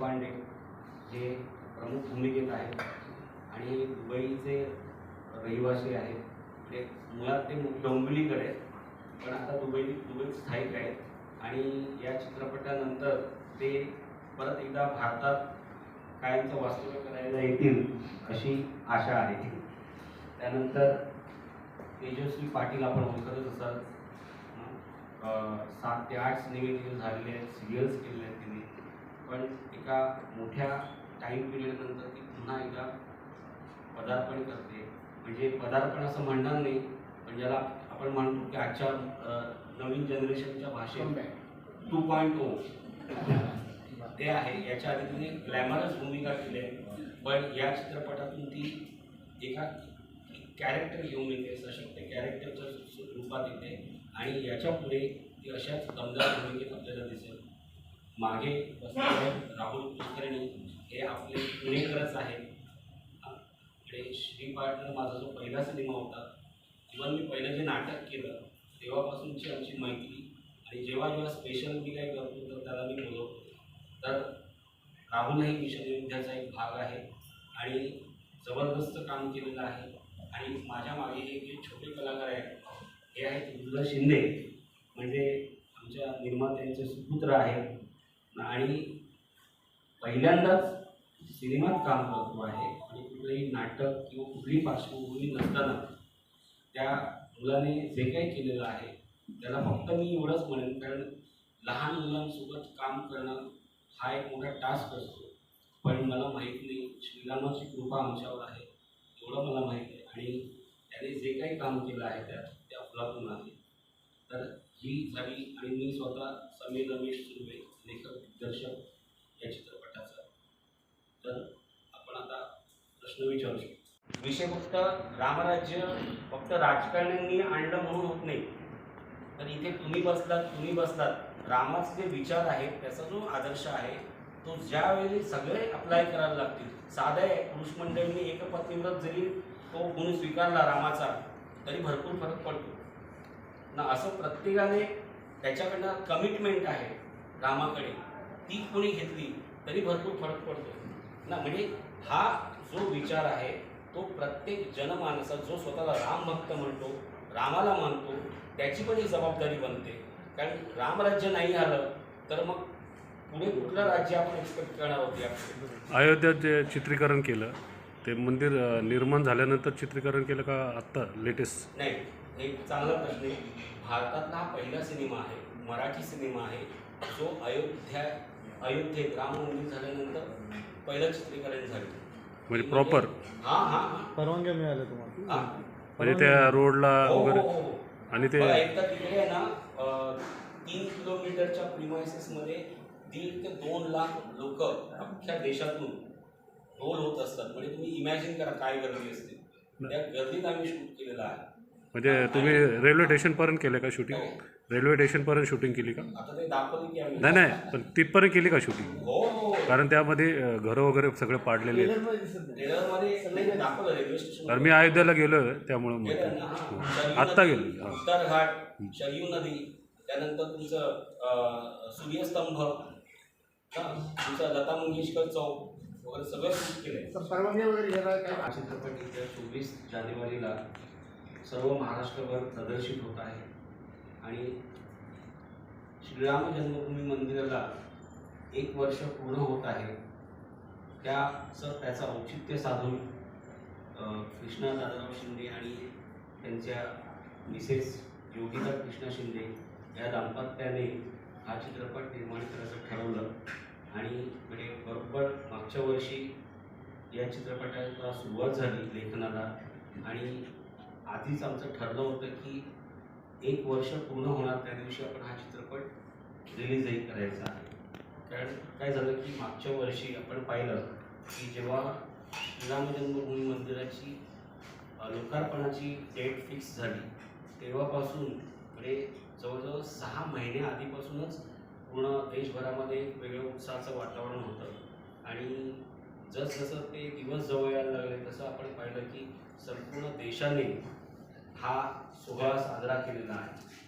देशपांडे हे प्रमुख भूमिकेत आहेत. आणि दुबईचे रहिवासी आहेत. ते मुळात ते डोंबिवलीकडे आहेत. पण आता दुबई दुबईत स्थायिक आहेत. आणि या चित्रपटानंतर ते परत एकदा भारतात कायमचं वास्तव्य करायला येतील अशी आशा आहे. त्यानंतर तेजस्वी पाटील आपण ओळखतच असाल. सात ते आठ सिनेमे तिथे झालेले आहेत. सिरियल्स केलेले आहेत तिने पण एका मोठ्या टाईम पिरियडनंतर ती पुन्हा एकदा पदार्पण करते. म्हणजे पदार्पण असं म्हणणार नाही पण ज्याला आपण म्हणतो की आजच्या नवीन जनरेशनच्या भाषेत टू पॉईंट ओ ते आहे. याच्या आधी तिने ग्लॅमरस भूमिका केली आहे. पण या चित्रपटातून ती एका कॅरेक्टर घेऊन येते सशक्त कॅरेक्टरच्या रूपात येते. आणि याच्यापुढे ती अशाच दमदार भूमिकेत आपल्याला दिसेल. मागे बसलेले राहुल कुलकर्णी हे आपले पुणेकरच आहेत आणि श्री पाटणं माझा जो पहिला सिनेमा होता इव्हन मी पहिलं जे नाटक केलं तेव्हापासूनची आमची मैत्री. आणि जेव्हा जेव्हा स्पेशल मी काही करतो तर त्याला मी बोलवतो तर राहुलही मिशन विद्याचा एक भाग आहे. आणि जबरदस्त काम केलेलं आहे. आणि माझ्या मागे हे जे छोटे कलाकार आहेत हे आहेत उज्ज्वल शिंदे. म्हणजे आमच्या निर्मात्यांचे सुपुत्र आहेत. आणि पहिल्यांदाच सिनेमात काम करतो आहे आणि कुठलंही नाटक किंवा कुठलीही पार्श्वभूमी नसताना त्या मुलाने जे काही केलेलं आहे त्याला फक्त मी एवढंच म्हणेन कारण लहान मुलांसोबत काम करणं हा एक मोठा टास्क असतो. पण मला माहीत नाही श्रीरामाची कृपा आमच्यावर आहे एवढं मला माहीत आहे आणि त्याने जे काही काम केलं आहे त्यात त्या फुलातून आहे. तर ही झाली आणि मी स्वतः समीर रमेश सुर्वे लेखक दिग्दर्शक या चित्रपटाचा. तर आपण आता प्रश्न विचारू शकतो. विषय फक्त रामराज्य फक्त राजकारण्यांनी आणलं म्हणून होत नाही. तर इथे तुम्ही बसलात तुम्ही बसलात. रामाचे जे विचार आहेत त्याचा जो आदर्श आहे तो ज्यावेळी सगळे अप्लाय करायला लागतील साध्या पुरुष मंडळींनी एकपत्नीव्रत जरी तो गुण स्वीकारला रामाचा तरी भरपूर फरक पडतो. ना असं प्रत्येकाने त्याच्याकडनं कमिटमेंट आहे रामाकडे. ती कोणी घेतली तरी भरपूर फरक पडतो. ना म्हणजे हा जो विचार आहे तो प्रत्येक जनमानसात जो स्वतःला राम भक्त म्हणतो रामाला मानतो त्याची पण एक जबाबदारी बनते. कारण रामराज्य नाही आलं तर मग पुढे कुठलं राज्य आपण एक्सपेक्ट करणार यापुढे? अयोध्यात जे चित्रीकरण केलं ते मंदिर निर्माण झाल्यानंतर चित्रीकरण केलं का आत्ता लेटेस्ट नाही एक चांगला प्रश्न आहे. भारतातला हा पहिला सिनेमा आहे मराठी सिनेमा आहे जो अयोध्या अयोध्येत राम मंदिर झाल्यानंतर पहिलं चित्रीकरण झालं. म्हणजे प्रॉपर हा हा हा. परवानग्या मिळाल्या तुम्हाला. हा. म्हणजे त्या रोडला हो, हो, वगैरे हो, हो. आणि ते बघा, एकदा तिकडे आहे ना अं, तीन किलोमीटरच्या प्रिमायसेस मध्ये दीड ते दोन लाख लोक अख्ख्या देशातून रोल होत असतात. म्हणजे तुम्ही इमॅजिन करा काय गर्दी असते. त्या गर्दीत आम्ही शूट केलेलं आहे. म्हणजे तुम्ही रेल्वे स्टेशनपर्यंत केलं का शूटिंग रेल्वे स्टेशनपर्यंत शूटिंग केली का? आता ते दाखवलं की आम्ही. नाही नाही पण तिथपर्यंत केली का शूटिंग हो हो. कारण त्यामध्ये अ, घरं वगैरे सगळे पाडलेले आहेत. ट्रेलरमध्ये दिसत नाही. ट्रेलरमध्ये नाही, दाखवलं रेल्वे स्टेशन कारण मी अयोध्याला गेलो त्यामुळं हा. शरयू आत्ता नदी, गेलो हा. उत्तर घाट शरयू नदी त्यानंतर तुमचं अं, सूर्यस्तंभ हा, तुमचं लता मंगेशकर चौक वगैरे सगळं शूट केलंय. तर परवानगी वगैरे घ्यायला काय चित्रपट येत्या चोवीस जानेवारीला सर्व महाराष्ट्रभर प्रदर्शित होत आहे. आणि श्रीराम जन्मभूमी मंदिराला एक वर्ष पूर्ण होत आहे. त्याचं त्याचं औचित्य साधून कृष्णा दादाराव शिंदे आणि त्यांच्या मिसेस योगिता कृष्णा शिंदे या दाम्पत्याने हा चित्रपट निर्माण करायचं ठरवलं. आणि म्हणजे बरोबर मागच्या वर्षी या चित्रपटाला सुरुवात झाली लेखनाला. आणि आधीच आमचं ठरलं होतं की एक वर्ष पूर्ण होणार त्या दिवशी आपण हा चित्रपट रिलीजही करायचा आहे. कारण काय झालं की मागच्या वर्षी आपण पाहिलं की जेव्हा श्रीराम जन्मभूमी मंदिराची लोकार्पणाची डेट फिक्स झाली तेव्हापासून म्हणजे जवळजवळ सहा महिन्या आधीपासूनच पूर्ण देशभरामध्ये एक वेगळं उत्साहाचं वातावरण होतं. जसजसं ते दिवस जवळ यायला लागले तसं आपण पाहिलं की संपूर्ण देशाने हा सोहळा साजरा केलेला आहे.